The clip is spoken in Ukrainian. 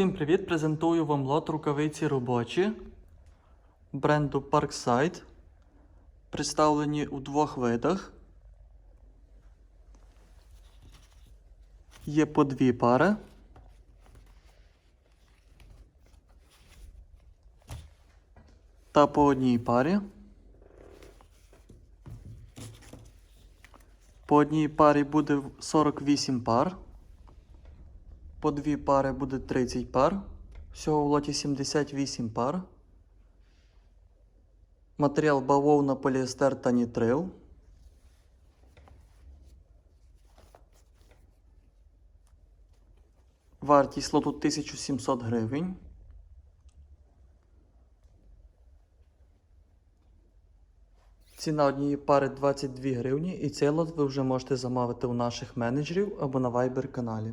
Всім привіт! Презентую вам лот рукавиці робочі бренду Parkside. Представлені у двох видах. Є по дві пари. Та по одній парі. По одній парі буде 48 пар. По дві пари буде 30 пар. Всього в лоті 78 пар. Матеріал бавовна, поліестер та нітрил. Вартість лоту 1700 гривень. Ціна однієї пари 22 гривні, і цей лот ви вже можете замовити у наших менеджерів або на Viber каналі.